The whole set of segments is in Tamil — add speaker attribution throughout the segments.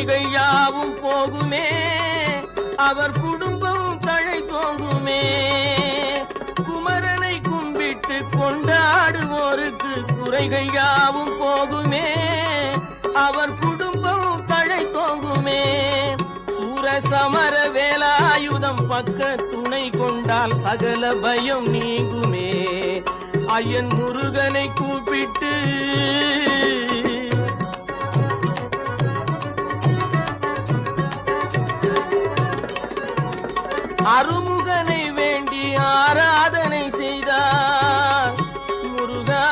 Speaker 1: குறைகள் யாவும் போகுமே. அவர் குடும்பம் தழை போகுமே. குமரனை கும்பிட்டு கொண்டாடுவோருக்கு குறைகள் யாவும் போகுமே. அவர் குடும்பம் தழை தோங்குமே சூர சமர வேலாயுதம் பக்க துணை கொண்டால் சகல பயம் நீங்குமே. ஐயன் முருகனை கூப்பிட்டு அருமுகனை வேண்டி ஆராதனை செய்தார். முருகா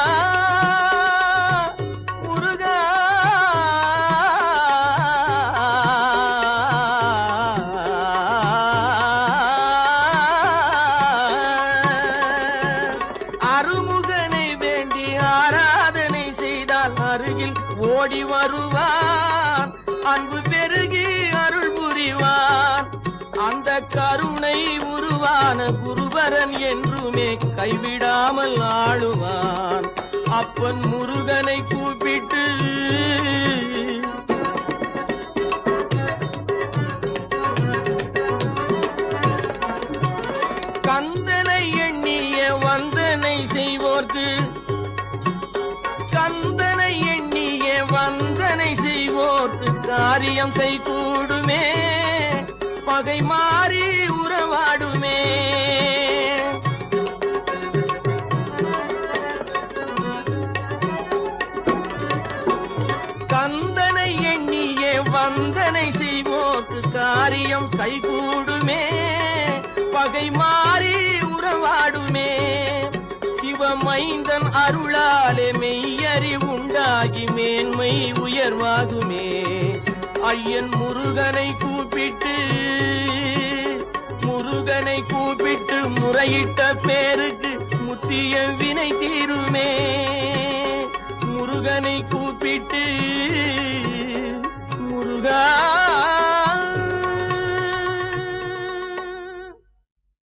Speaker 1: முருகா. அருமுகனை வேண்டி ஆராதனை செய்தால் அருகில் ஓடி வருவார் அன்பு பெருகி அருள் புரிவார் ஞான குருபரன் என்றுமே கைவிடாமல் ஆளுவான். அப்பன் முருகனை கூப்பிட்டு கந்தனை எண்ணிய வந்தனை செய்வோர்க்கு கந்தனை எண்ணிய வந்தனை செய்வோர்க்கு காரியம் கை கூடுமே பகை மாறி உறவா கந்தனை எண்ணியே வந்தனை செய்வோக்கு காரியம் கைகூடுமே. பகை மாறி உறவாடுமே. சிவமைந்தன் அருளாலே மெய்யறி உண்டாகி மேன்மை உயர்வாகுமே. ஐயன் முருகனை கூப்பிட்டு முருகனை கூப்பிட்டு முறையிட்ட பேருக்கு முத்திய வினை தீருமே. முருகனை கூப்பிட்டு